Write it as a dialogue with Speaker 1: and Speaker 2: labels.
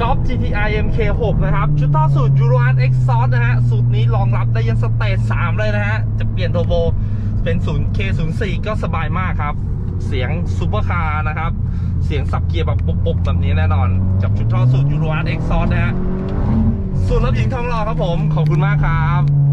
Speaker 1: กอล์ฟ GTI MK6 นะครับ ชุดท่อสูตร Euro Art Exhaust นะฮะ สูตรนี้รองรับได้ยันสเตจ3เลยนะฮะ จะเปลี่ยนโทโบเป็น0 K04 ก็สบายมากครับ เสียงซูเปอร์คาร์นะครับ เสียงสับเกียร์แบบปุบๆแบบนี้แน่นอน กับชุดท่อสูตร Euro Art Exhaust นะฮะ ส่วนรับหญิงทองหล่อครับผม ขอบคุณมากครับ